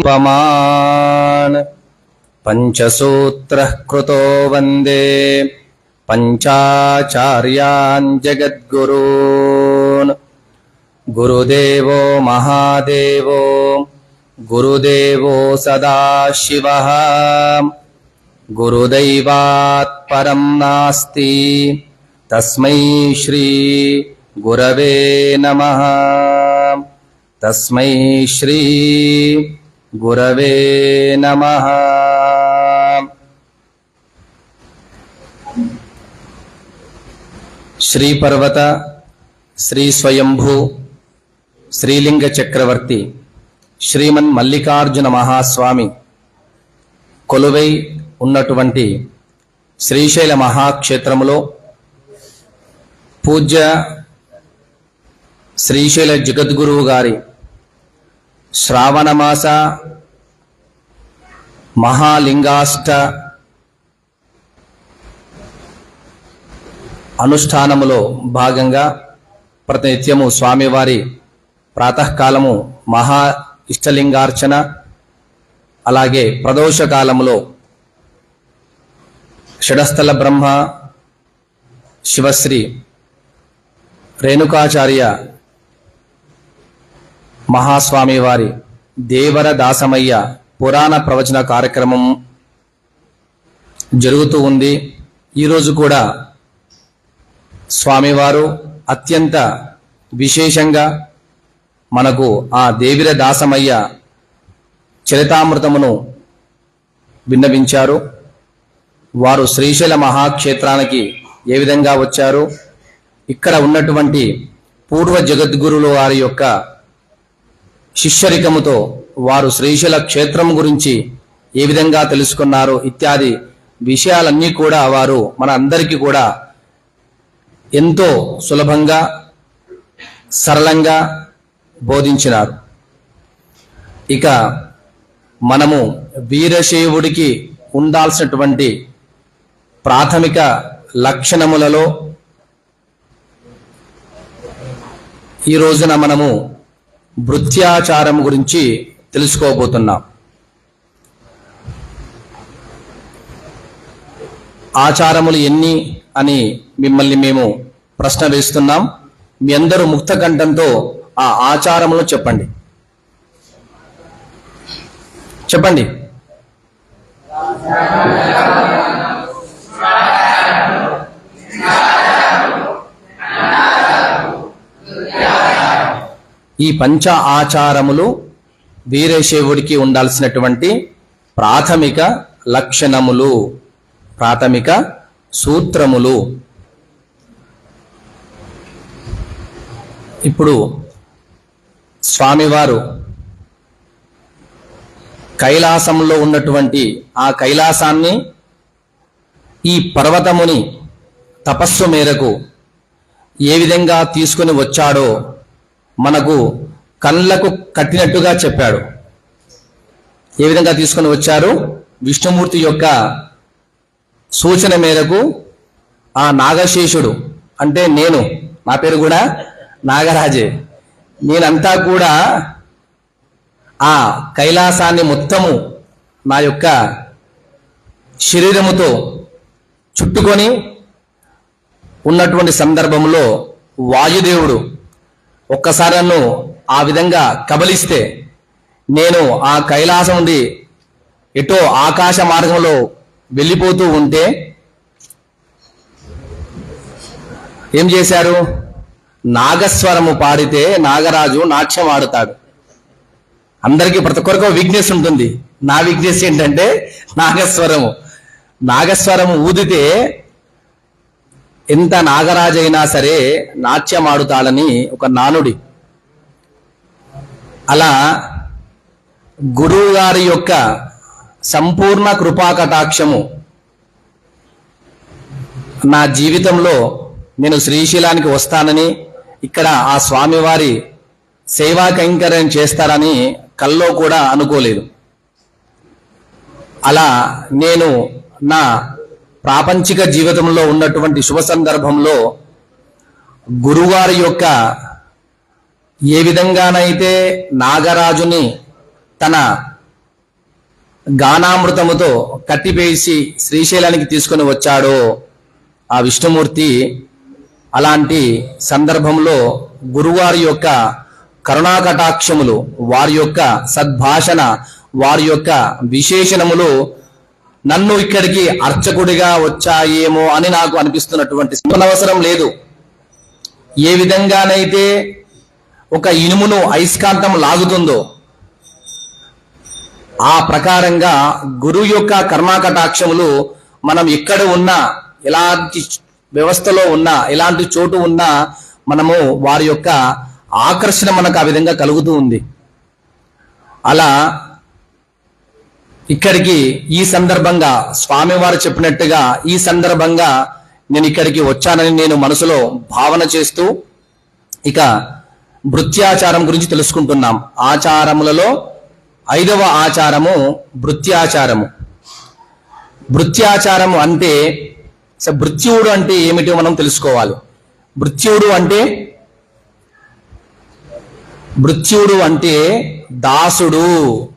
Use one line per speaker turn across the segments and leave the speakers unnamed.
पमान् पञ्चसूत्रः कृतो वन्दे। पञ्चाचार्यान् जगद्गुरून्। गुरुदेवो महादेवो। गुरुदेवो सदाशिवः। गुरुदैवात् परम् नास्ति। तस्मै श्री गुरवे नमः। तस्मै श्री గురవే నమ శ్రీపర్వత శ్రీ స్వయంభూ శ్రీలింగ చక్రవర్తి శ్రీమన్ మల్లికార్జున మహాస్వామి కొలువై ఉన్నటువంటి శ్రీశైల మహాక్షేత్రములో పూజ్య శ్రీశైల జగద్గురువు గారి శ్రావణమాస మహాలింగాష్ట అనుష్ఠానములో భాగంగా ప్రతినిత్యము స్వామివారి ప్రాతకాలము మహా ఇష్టలింగార్చన అలాగే ప్రదోష కాలములో షడస్థల బ్రహ్మ శివశ్రీ రేణుకాచార్య మహాస్వామి వారి దేవర దాసమయ్య పురాణ ప్రవచన కార్యక్రమం జరుగుతూ ఉంది. ఈరోజు కూడా స్వామివారు అత్యంత విశేషంగా మనకు ఆ దేవిర దాసమయ్య చరితామృతమును విన్నవించారు. వారు శ్రీశైల మహాక్షేత్రానికి ఏ విధంగా వచ్చారు? ఇక్కడ ఉన్నటువంటి పూర్వ జగద్గురుల వారి యొక్క శిష్యరికముతో వారు శ్రీశైల క్షేత్రం గురించి ఏ విధంగా తెలుసుకున్నారు ఇత్యాది విషయాలన్నీ కూడా వారు మన అందరికీ కూడా ఎంతో సులభంగా సరళంగా బోధించినారు. ఇక మనము వీరశైవుడికి ఉండాల్సినటువంటి ప్రాథమిక లక్షణములలో ఈ రోజున మనము భృత్యాచారం గురించి తెలుసుకోబోతున్నాం. ఆచారములు ఎన్ని అని మిమ్మల్ని మేము ప్రశ్న వేస్తున్నాం. మీ అందరూ ముక్త కంఠంతో ఆ ఆచారములు చెప్పండి. చెప్పండి. ఈ పంచ ఆచారములు వీరశైవుడికి ఉండాల్సినటువంటి ప్రాథమిక లక్షణములు ప్రాథమిక సూత్రములు. ఇప్పుడు స్వామివారు కైలాసంలో ఉన్నటువంటి ఆ కైలాసాన్ని ఈ పర్వతముని తపస్సు మేరకు ఏ విధంగా తీసుకుని వచ్చాడో మనకు కళ్ళకు కట్టినట్టుగా చెప్పాడు. ఏ విధంగా తీసుకొని వచ్చారు? విష్ణుమూర్తి యొక్క సూచన మేరకు ఆ నాగశేషుడు అంటే నేను నా పేరు కూడా నాగరాజే. నేనంతా కూడా ఆ కైలాసాన్ని మొత్తము నా యొక్క శరీరముతో చుట్టుకొని ఉన్నటువంటి సందర్భంలో వాయుదేవుడు ఒక్కసారి నన్ను ఆ విధంగా కబలిస్తే నేను ఆ కైలాసం నుండి ఎటో ఆకాశ మార్గంలో వెళ్ళిపోతూ ఉంటే ఏం చేశారు? నాగస్వరము పాడితే నాగరాజు నాట్యం ఆడుతాడు. అందరికీ ప్రతి ఒక్కరికి వీక్నెస్ ఉంటుంది. నా వీక్నెస్ ఏంటంటే నాగస్వరము. నాగస్వరము ఊదితే ఎంత నాగరాజు అయినా సరే నాట్యం ఆడుతాడని ఒక నానుడి. అలా గురువు గారి యొక్క సంపూర్ణ కృపాకటాక్షము నా జీవితంలో నేను శ్రీశైలానికి వస్తానని ఇక్కడ ఆ స్వామివారి సేవా కైంకర్యం చేస్తారని కల్లో కూడా అనుకోలేదు. అలా నేను నా ప్రాపంచిక జీవితంలో ఉన్నటువంటి శుభ సందర్భంలో గురువారి యొక్క ఏ విధంగానైతే నాగరాజుని తన గానామృతముతో కట్టిపేసి శ్రీశైలానికి తీసుకొని వచ్చాడో ఆ విష్ణుమూర్తి అలాంటి సందర్భంలో గురువారి యొక్క కరుణాకటాక్షములు వారి యొక్క సద్భాషణ వారి యొక్క విశేషణములు నన్ను ఇక్కడికి అర్చకుడిగా వచ్చాయేమో అని నాకు అనిపిస్తున్నటువంటి అవసరం లేదు. ఏ విధంగానైతే ఒక ఇనుమును అయస్కాంతం లాగుతుందో ఆ ప్రకారంగా గురువు యొక్క కర్మాకటాక్షములు మనం ఎక్కడ ఉన్నా ఎలాంటి వ్యవస్థలో ఉన్నా ఎలాంటి చోటు ఉన్నా మనము వారి యొక్క ఆకర్షణ మనకు ఆ విధంగా కలుగుతూ ఉంది. అలా ఇక్కడికి ఈ సందర్భంగా స్వామివారు చెప్పినట్టుగా ఈ సందర్భంగా నేను ఇక్కడికి వచ్చానని నేను మనసులో భావన చేస్తూ ఇక భృత్యాచారం గురించి తెలుసుకుంటున్నాం. ఆచారములలో ఐదవ ఆచారము భృత్యాచారము. భృత్యాచారము అంటే స- భృత్యుడు అంటే ఏమిటో మనం తెలుసుకోవాలి. భృత్యుడు అంటే భృత్యుడు అంటే దాసుడు.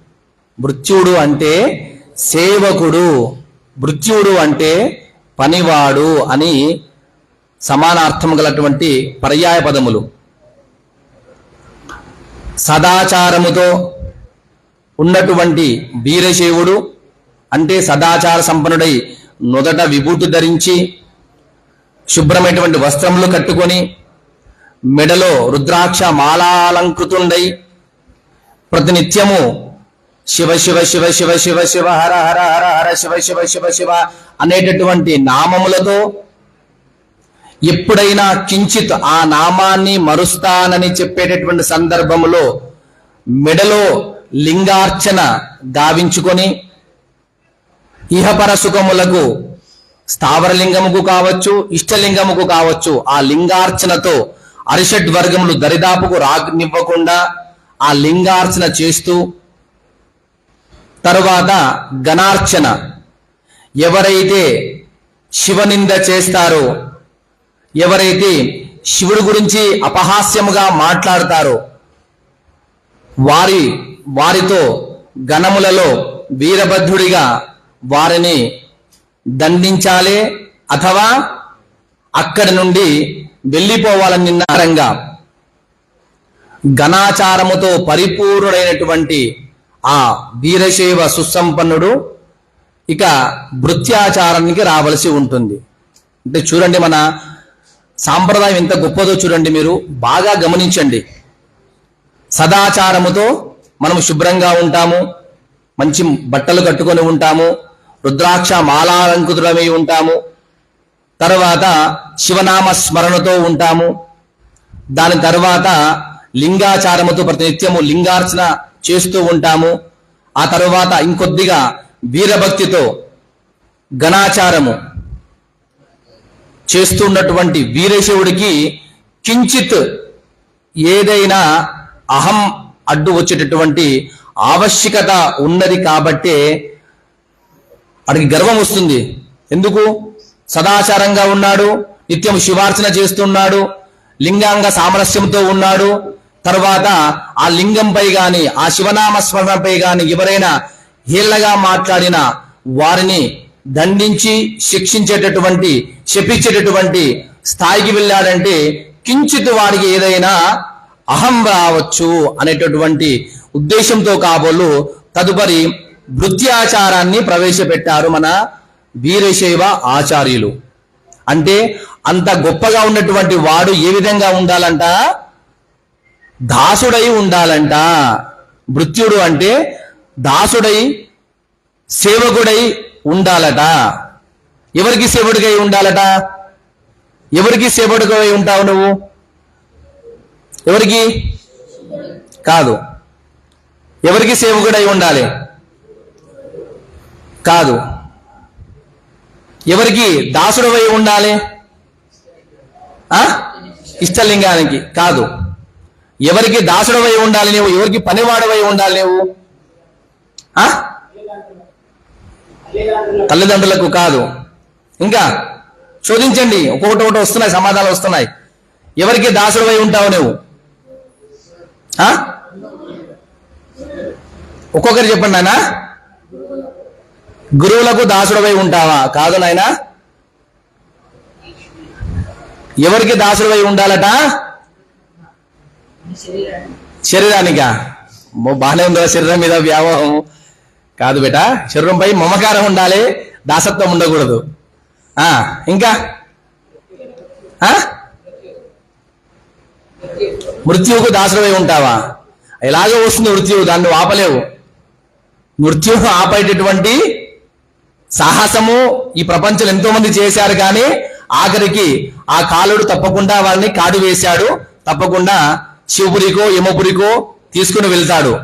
మృత్యుడు అంటే సేవకుడు. మృత్యుడు అంటే పనివాడు అని సమానార్థం గలటువంటి పర్యాయ పదములు. సదాచారముతో ఉన్నటువంటి వీరశైవుడు అంటే సదాచార సంపన్నుడై నుదట విభూతి ధరించి శుభ్రమైనటువంటి వస్త్రములు కట్టుకొని మెడలో రుద్రాక్ష మాలాలంకృతుండై ప్రతినిత్యము శివ శివ శివ శివ శివ శివ హర హర హర హర శివ శివ శివ శివ అనేటటువంటి నామములతో ఎప్పుడైనా కించిత్ ఆ నామాన్ని మరుస్తానని చెప్పేటటువంటి సందర్భములో మెడలో లింగార్చన గావించుకొని ఇహపర సుఖములకు స్థావరలింగముకు కావచ్చు ఇష్టలింగముకు కావచ్చు ఆ లింగార్చనతో అరిషడ్ వర్గములు దరిదాపుకు రానివ్వకుండా ఆ లింగార్చన చేస్తూ తరువాత గణార్చన. ఎవరైతే శివనింద చేస్తారో ఎవరైతే శివుడి గురించి అపహాస్యముగా మాట్లాడతారో వారి వారితో గణములలో వీరభద్రుడిగా వారిని దండించాలి అథవా అక్కడి నుండి వెళ్ళిపోవాలని నిన్నారంగా. ఘనాచారముతో పరిపూర్ణుడైనటువంటి ఆ వీరశైవ సుసంపన్నుడు ఇక భృత్యాచారానికి రావలసి ఉంటుంది. అంటే చూడండి మన సాంప్రదాయం ఎంత గొప్పదో చూడండి మీరు. బాగా గమనించండి. సదాచారముతో మనం శుభ్రంగా ఉంటాము. మంచి బట్టలు కట్టుకొని ఉంటాము. రుద్రాక్ష మాలాలంకృతులమై ఉంటాము. తర్వాత శివనామ స్మరణతో ఉంటాము. దాని తర్వాత లింగాచారముతో ప్రతినిత్యము లింగార్చన చేస్తూ ఉంటాము. ఆ తరువాత ఇంకొద్దిగా వీరభక్తితో గణాచారము చేస్తున్నటువంటి వీరశివుడికి కించిత్ ఏదైనా అహం అడ్డు వచ్చేటటువంటి ఆవశ్యకత ఉన్నది కాబట్టే వాడికి గర్వం వస్తుంది. ఎందుకు? సదాచారంగా ఉన్నాడు నిత్యం శివార్చన చేస్తున్నాడు లింగాంగ సామరస్యంతో ఉన్నాడు తర్వాత ఆ లింగంపై గాని ఆ శివనామ స్మరణపై గాని ఎవరైనా హీళ్ళగా మాట్లాడిన వారిని దండించి శిక్షించేటటువంటి శపించేటటువంటి స్థాయికి వెళ్ళాడంటే కించిత్ వారికి ఏదైనా అహం రావచ్చు అనేటటువంటి ఉద్దేశంతో కాబోలు తదుపరి వృత్యాచారాన్ని ప్రవేశపెట్టారు మన వీరశైవ ఆచార్యులు. అంటే అంత గొప్పగా ఉన్నటువంటి వాడు ఏ విధంగా ఉండాలంట? దాసుడై ఉండాలంట. మృత్యుడు అంటే దాసుడై సేవకుడై ఉండాలట. ఎవరికి సేవకుడికై ఉండాలట? ఎవరికి సేవకుడికై ఉంటావు నువ్వు? ఎవరికి? కాదు. ఎవరికి సేవకుడై ఉండాలి? కాదు. ఎవరికి దాసుడవై ఉండాలి? ఇష్టలింగానికి కాదు. ఎవరికి దాసుడవై ఉండాలి నువ్వు ఎవరికి పనివాడవై ఉండాలి నువ్వు ఆ? తల్లిదండ్రులకు కాదు. ఇంకా శోధించండి. ఒక్కొక్కటి ఒకటి వస్తున్నాయి సమాధానాలు వస్తున్నాయి. ఎవరికి దాసుడవై ఉంటావు నువ్వు ఆ? ఒక్కొక్కరు చెప్పండి నాన్న గురువులకు దాసుడవై ఉంటావా? కాదు నాయనా. ఎవరికి దాసుడవై ఉండాలట? శరీరానికా? బాగానే ఉందా శరీరం మీద వ్యామోహం? కాదు బేట శరీరంపై మమకారం ఉండాలి దాసత్వం ఉండకూడదు. ఆ ఇంకా? ఆ? మృత్యువుకు దాసుడమై ఉంటావా? ఎలాగో వస్తుంది మృత్యువు దాన్ని ఆపలేవు. మృత్యువు ఆపేటటువంటి సాహసము ఈ ప్రపంచంలో ఎంతో మంది చేశారు కానీ ఆఖరికి ఆ కాలుడు తప్పకుండా వాళ్ళని కాడు వేశాడు తప్పకుండా శివపురికో యమపురికో తీసుకుని వెళ్తాడు.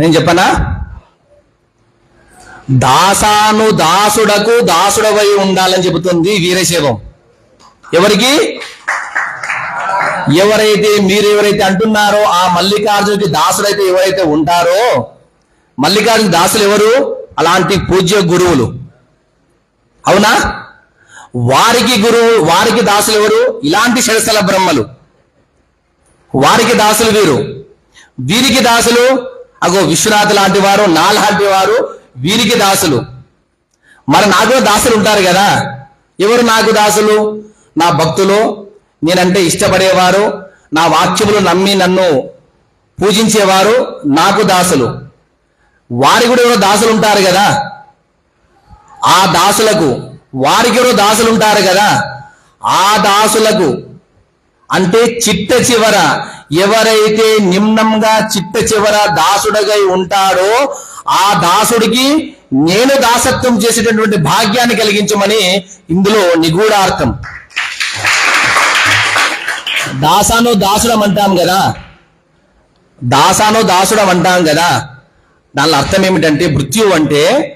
నేను చెప్పనా? దాసాను దాసుడకు దాసుడవై ఉండాలని చెబుతుంది వీరశైవం. ఎవరికి? ఎవరైతే మీరు ఎవరైతే అంటున్నారో ఆ మల్లికార్జునికి దాసుడైతే ఎవరైతే ఉంటారో మల్లికార్జున దాసులు ఎవరు? అలాంటి పూజ్య గురువులు. అవునా? వారికి గురువు వారికి దాసులు ఎవరు? ఇలాంటి షడస్థల బ్రహ్మలు. వారికి దాసులు వీరు. వీరికి దాసులు అగో విశ్వనాథ్ లాంటి వారు నా లాంటి వారు వీరికి దాసులు. మరి నాకు కూడా దాసులు ఉంటారు కదా. ఎవరు నాకు దాసులు? నా భక్తులు. నేనంటే ఇష్టపడేవారు. నా వాక్యములు నమ్మి నన్ను పూజించేవారు నాకు దాసులు. వారి కూడా ఎవరో దాసులు ఉంటారు కదా. ఆ దాసులకు వారికి ఎవరో దాసులు ఉంటారు కదా. ఆ దాసులకు అంటే చిట్ట చివర. ఎవరైతే నిమ్నంగా చిట్ట చివర దాసుడగై ఉంటాడో ఆ దాసుడికి నేను దాసత్వం చేసేటటువంటి భాగ్యాన్ని కలిగించమని ఇందులో నిగూఢార్థం. దాసాను దాసుడం అంటాం కదా. దాసాను దాసుడం అంటాం కదా. దాని అర్థం ఏమిటంటే మృత్యు అంటే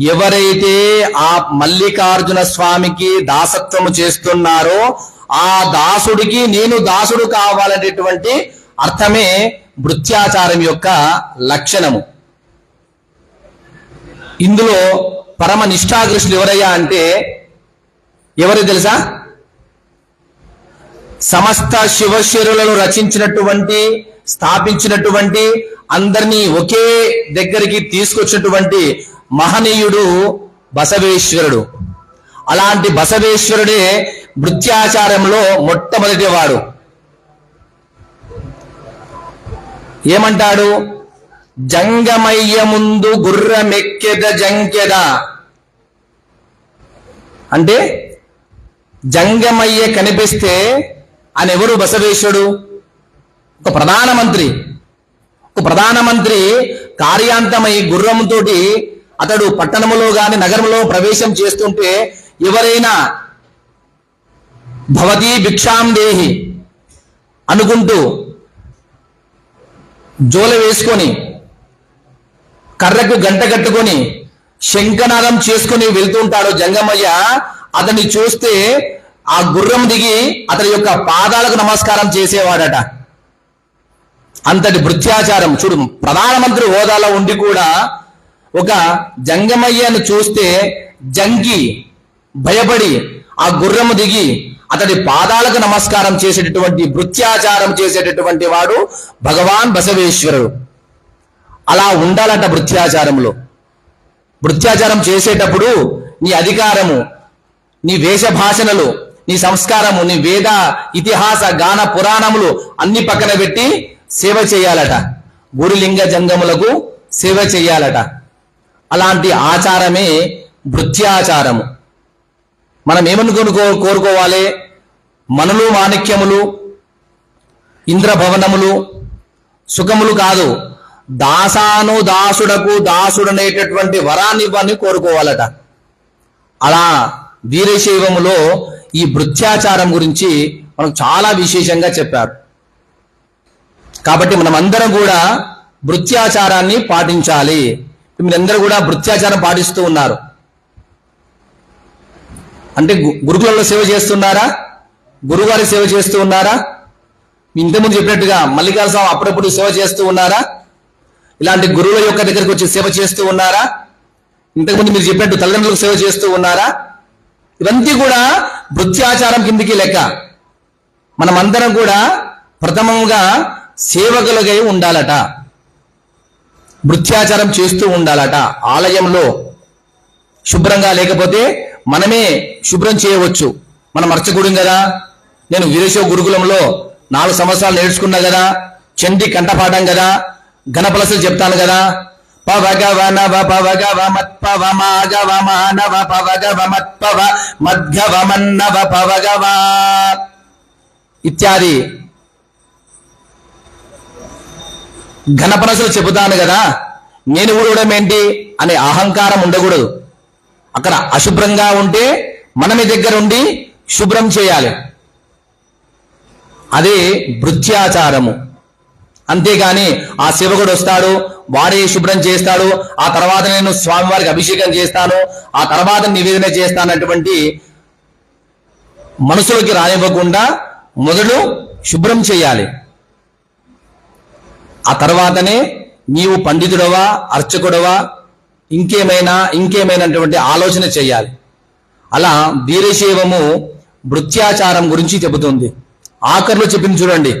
ఎవరైతే ఆ మల్లికార్జున స్వామికి దాసత్వము చేస్తున్నారో ఆ దాసుడికి నేను దాసుడు కావాలనేటువంటి అర్థమే భృత్యాచారం యొక్క లక్షణము. ఇందులో పరమ నిష్ఠాకృష్ణులు ఎవరయ్యా అంటే ఎవరు తెలుసా? సమస్త శివశరులను రచించినటువంటి స్థాపించినటువంటి అందరినీ ఒకే దగ్గరికి తీసుకొచ్చినటువంటి మహనీయుడు బసవేశ్వరుడు. అలాంటి బసవేశ్వరుడే భృత్యాచారంలో మొట్టమొదటి వాడు ఏమంటాడు? జంగమయ్య ముందు గుర్రమెక్కెద జంకెద. అంటే జంగమయ్య కనిపిస్తే ఆయన ఎవరు బసవేశ్వరుడు? ఒక ప్రధానమంత్రి. ఒక ప్రధానమంత్రి కార్యాంతమై గుర్రంతోటి అతడు పట్టణములో గాని నగరంలో ప్రవేశం చేస్తుంటే ఎవరైనా భవతి భిక్షాం దేహి అనుకుంటూ జోల వేసుకొని కర్రకు గంట కట్టుకొని శంఖనాదం చేసుకుని వెళ్తుంటాడు జంగమయ్య. అతన్ని చూస్తే ఆ గుర్రం దిగి అతని యొక్క పాదాలకు నమస్కారం చేసేవాడట. అంతటి భృత్యాచారం చూడు ప్రధానమంత్రి హోదాలో ఉండి కూడా ఒక జంగమయ్యను చూస్తే జంకి భయపడి ఆ గుర్రము దిగి అతడి పాదాలకు నమస్కారం చేసేటటువంటి భృత్యాచారం చేసేటటువంటి వాడు భగవాన్ బసవేశ్వరుడు. అలా ఉండాలట భృత్యాచారంలో భృత్యాచారం చేసేటప్పుడు నీ అధికారము నీ వేషభాషణలు నీ సంస్కారము నీ వేద ఇతిహాస గాన పురాణములు అన్ని పక్కన పెట్టి సేవ చేయాలట. గురులింగ జంగములకు సేవ చేయాలట. అలాంటి ఆచారమే భృత్యాచారము మనం ఏమనుకుని కో- కోరుకోవాలి? మనలు మాణిక్యములు ఇంద్రభవనములు సుఖములు కాదు. దాసాను దాసుడకు దాసుడనేటటువంటి వరాన్ని ఇవ్వని కోరుకోవాలట. అలా వీరశైవములో ఈ భృత్యాచారం గురించి మనకు చాలా విశేషంగా చెప్పారు. కాబట్టి మనం అందరం కూడా భృత్యాచారాన్ని పాటించాలి. మీరందరూ కూడా భృత్యాచారం పాటిస్తూ ఉన్నారు. అంటే గు- గురుకులంలో సేవ చేస్తున్నారా? గురుగారి సేవ చేస్తూ ఉన్నారా? ఇంతకుముందు చెప్పినట్టుగా మల్లికార్జున స్వామి అప్పుడప్పుడు సేవ చేస్తూ ఉన్నారా? ఇలాంటి గురువుల యొక్క దగ్గరకు వచ్చి సేవ చేస్తూ ఉన్నారా? ఇంతకుముందు మీరు చెప్పినట్టు తల్లిదండ్రులకు సేవ చేస్తూ ఉన్నారా? ఇవంతా కూడా వృత్యాచారం కిందికి లెక్క. మనమందరం కూడా ప్రథమంగా సేవకులుగై ఉండాలట. భృత్యాచారం చేస్తూ ఉండాలట. ఆలయంలో శుభ్రంగా లేకపోతే మనమే శుభ్రం చేయవచ్చు. మనం అర్చకుడు కదా? నేను వీరేశ్వర గురుకులంలో నాలుగు సంవత్సరాలు నేర్చుకున్నా కదా చండి కంఠపాఠం కదా ఘనపలసలు చెప్తాను కదా. పవగవ పవగవ మత్పవ పవగవ మత్పవ మద్గవ పవగవ ఇత్యాది. ఘనపనసులు చెబుతాను కదా నేను ఊడవడం ఏంటి అనే అహంకారం ఉండకూడదు. అక్కడ అశుభ్రంగా ఉంటే మనమే దగ్గర ఉండి శుభ్రం చేయాలి. అదే భృత్యాచారము. అంతేగాని ఆ సేవకుడు వస్తాడు వాడే శుభ్రం చేస్తాడు ఆ తర్వాత నేను స్వామివారికి అభిషేకం చేస్తాను ఆ తర్వాత నివేదన చేస్తానటువంటి మనసులోకి రానివ్వకుండా మొదలు శుభ్రం చేయాలి. ఆ తర్వాతనే నీవు పండితుడవా అర్చకుడవా ఇంకేమైనా ఇంకేమైనటువంటి ఆలోచన చేయాలి. అలా వీరశైవము భృత్యాచారం గురించి చెబుతుంది. ఆఖరిలో చెప్పింది చూడండి.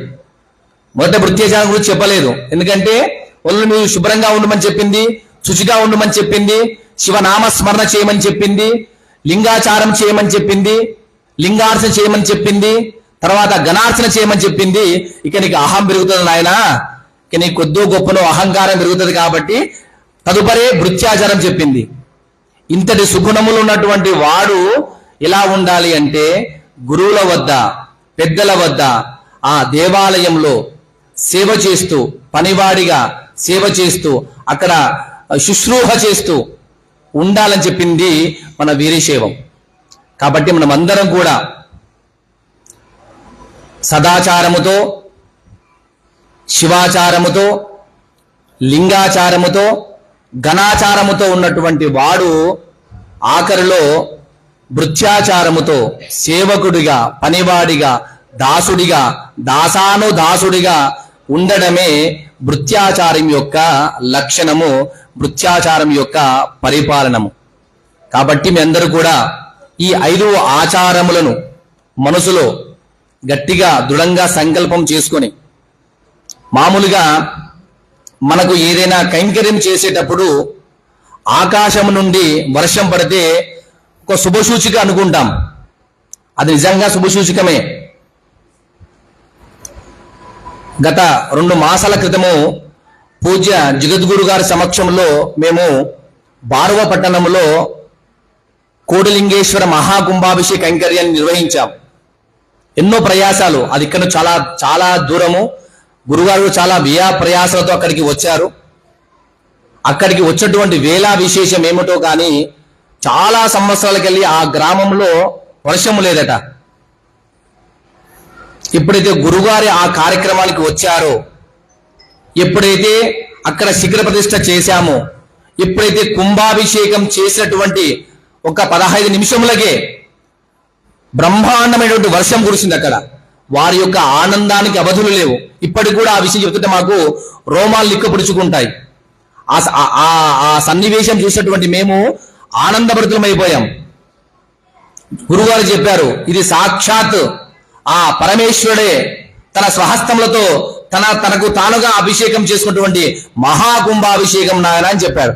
మొదట భృత్యాచారం గురించి చెప్పలేదు. ఎందుకంటే వాళ్ళు మీరు శుభ్రంగా ఉండమని చెప్పింది శుచిగా ఉండమని చెప్పింది శివనామ స్మరణ చేయమని చెప్పింది లింగాచారం చేయమని చెప్పింది లింగార్చన చేయమని చెప్పింది తర్వాత గణార్చన చేయమని చెప్పింది. ఇక నీకు అహం పెరుగుతుంది నాయనా. ఇక నీకు కొద్దో గొప్పలో అహంకారం పెరుగుతుంది కాబట్టి తదుపరి భృత్యాచారం చెప్పింది. ఇంతటి సుగుణములు ఉన్నటువంటి వాడు ఎలా ఉండాలి అంటే గురువుల వద్ద పెద్దల వద్ద ఆ దేవాలయంలో సేవ చేస్తూ పనివాడిగా సేవ చేస్తూ అక్కడ శుశ్రూహ చేస్తూ ఉండాలని చెప్పింది మన వీరశైవం. కాబట్టి మనం అందరం కూడా సదాచారముతో శివాచారముతో లింగాచారముతో ఘనాచారముతో ఉన్నటువంటి వాడు ఆఖరిలో భృత్యాచారముతో సేవకుడిగా పనివాడిగా దాసుడిగా దాసాను దాసుడిగా ఉండడమే భృత్యాచారం యొక్క లక్షణము భృత్యాచారం యొక్క పరిపాలనము. కాబట్టి మీ అందరూ కూడా ఈ ఐదు ఆచారములను మనసులో గట్టిగా దృఢంగా సంకల్పం చేసుకొని మామూలుగా మనకు ఏదైనా కైంకర్యం చేసేటప్పుడు ఆకాశం నుండి వర్షం పడితే ఒక శుభసూచిక అనుకుంటాం. అది నిజంగా శుభసూచికమే. గత రెండు మాసాల క్రితము పూజ్య జగద్గురు గారి సమక్షంలో మేము బారువ పట్టణంలో కోడిలింగేశ్వర మహాకుంభాభిషేక కైంకర్యాన్ని నిర్వహించాం. ఎన్నో ప్రయాసాలు. అది ఇక్కడ చాలా చాలా దూరము. గురుగారు చాలా వ్యయ ప్రయాసాలతో అక్కడికి వచ్చారు. అక్కడికి వచ్చేటువంటి వేళ విశేషం ఏమిటో కానీ చాలా సంవత్సరాలకెళ్ళి ఆ గ్రామంలో వర్షము లేదట. ఎప్పుడైతే గురుగారి ఆ కార్యక్రమానికి వచ్చారో ఎప్పుడైతే అక్కడ శిఖర ప్రతిష్ట చేశామో ఎప్పుడైతే కుంభాభిషేకం చేసినటువంటి ఒక పదహైదు నిమిషములకే బ్రహ్మాండమైనటువంటి వర్షం కురిసింది అక్కడ. వారి యొక్క ఆనందానికి అవధులు లేవు. ఇప్పటికి కూడా ఆ విషయం చెబుతుంటే మాకు రోమాలు లిక్కపుడుచుకుంటాయి. ఆ స- ఆ సన్నివేశం చూసినటువంటి మేము ఆనందభరితులమైపోయాం. గురుగారు చెప్పారు ఇది సాక్షాత్ ఆ పరమేశ్వరుడే తన స్వహస్తములతో తన తనకు తానుగా అభిషేకం చేసుకున్నటువంటి మహాకుంభాభిషేకం నాయన అని చెప్పారు.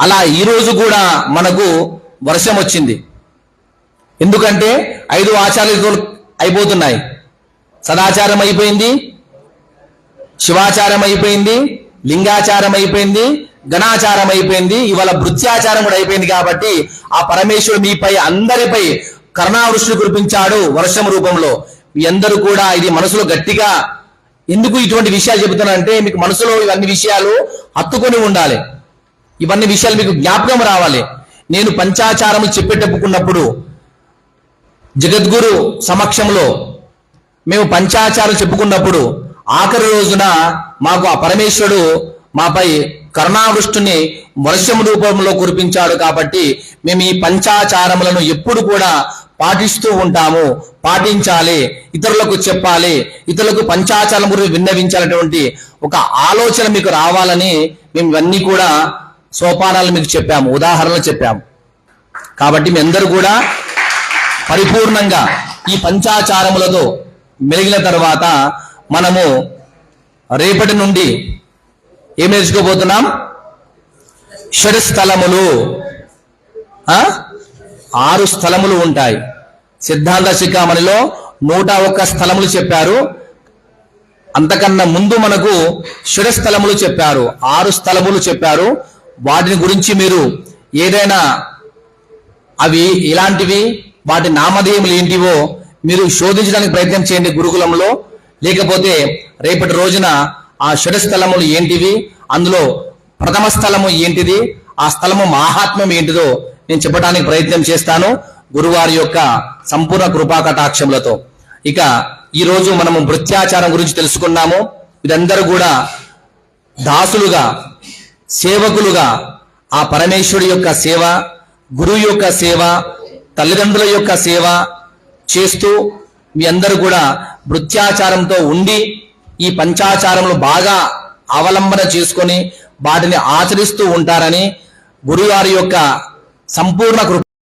అలా ఈ రోజు కూడా మనకు వర్షం వచ్చింది. ఎందుకంటే ఐదు ఆచారాలు అయిపోతున్నాయి. సదాచారం అయిపోయింది శివాచారం అయిపోయింది లింగాచారం అయిపోయింది ఘనాచారం అయిపోయింది ఇవాళ భృత్యాచారం కూడా అయిపోయింది కాబట్టి ఆ పరమేశ్వరుడు మీపై అందరిపై కరుణావృష్టి కురిపించాడు వర్షం రూపంలో. మీ అందరూ కూడా ఇది మనసులో గట్టిగా ఎందుకు ఇటువంటి విషయాలు చెబుతున్నానంటే మీకు మనసులో ఇవన్నీ విషయాలు హత్తుకొని ఉండాలి. ఇవన్నీ విషయాలు మీకు జ్ఞాపకం రావాలి. నేను పంచాచారము చెప్పేటప్పుకున్నప్పుడు జగద్గురు సమక్షంలో మేము పంచాచారం చెప్పుకున్నప్పుడు ఆఖరి రోజున మాకు ఆ పరమేశ్వరుడు మాపై కరుణావృష్టిని వర్షం రూపంలో కురిపించాడు కాబట్టి మేము ఈ పంచాచారములను ఎప్పుడు కూడా పాటిస్తూ ఉంటాము పాటించాలి ఇతరులకు చెప్పాలి ఇతరులకు పంచాచారం గురించి విన్నవించాలటువంటి ఒక ఆలోచన మీకు రావాలని మేము ఇవన్నీ కూడా సోపానాలు మీకు చెప్పాము ఉదాహరణలు చెప్పాము. కాబట్టి మీ అందరూ కూడా పరిపూర్ణంగా ఈ పంచాచారములతో మెలిగిన తర్వాత మనము రేపటి నుండి ఏం నేర్చుకోబోతున్నాం? షడ్ స్థలములు. ఆరు స్థలములు ఉంటాయి. సిద్ధాంత శిఖామణిలో నూట ఒక్క స్థలములు చెప్పారు. అంతకన్నా ముందు మనకు షడ్ స్థలములు చెప్పారు. ఆరు స్థలములు చెప్పారు. వాటిని గురించి మీరు ఏదైనా అవి ఇలాంటివి వాటి నామధేయములు ఏంటివో మీరు శోధించడానికి ప్రయత్నం చేయండి గురుకులంలో. లేకపోతే రేపటి రోజున ఆ షడ్ స్థలములు ఏంటివి? అందులో ప్రథమ స్థలము ఏంటిది? ఆ స్థలము మాహాత్మ్యం ఏంటిదో నేను చెప్పడానికి ప్రయత్నం చేస్తాను గురువారి యొక్క సంపూర్ణ కృపా కటాక్షములతో. ఇక ఈరోజు మనము భృత్యాచారం గురించి తెలుసుకున్నాము. వీరందరూ కూడా దాసులుగా సేవకులుగా ఆ పరమేశ్వరుడి యొక్క సేవ గురువు యొక్క సేవ తల్లిదండ్రుల యొక్క సేవ చేస్తూ మీ అందరూ కూడా భృత్యాచారంతో ఉండి ఈ పంచాచారములు బాగా అవలంబన చేసుకొని వాటిని ఆచరిస్తూ ఉంటారని గురువారి యొక్క సంపూర్ణ కృప